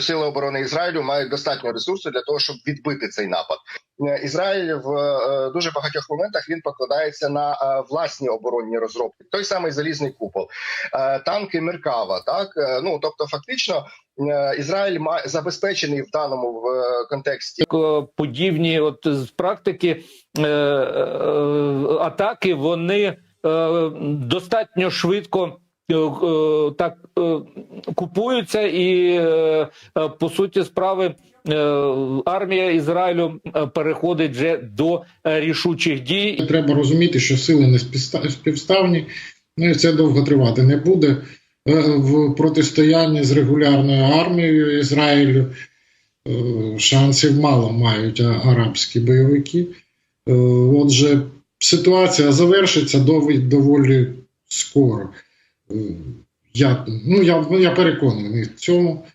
Сили оборони Ізраїлю мають достатньо ресурсу для того, щоб відбити цей напад. Е, Ізраїль в е, дуже багатьох моментах він покладається на е, власні оборонні розробки. Той самий залізний купол, танки Меркава. Так ну тобто, фактично, Ізраїль має забезпечений в даному контексті подібні, от з практики атаки, вони достатньо швидко. Е, е, Так е, купуються, і по суті справи армія Ізраїлю переходить вже до рішучих дій. Треба розуміти, що сили не співставні, ну і це довго тривати не буде. В протистоянні з регулярною армією Ізраїлю шансів мало мають арабські бойовики. Отже, ситуація завершиться доволі скоро. Я, ну, я, я переконаний в цьому.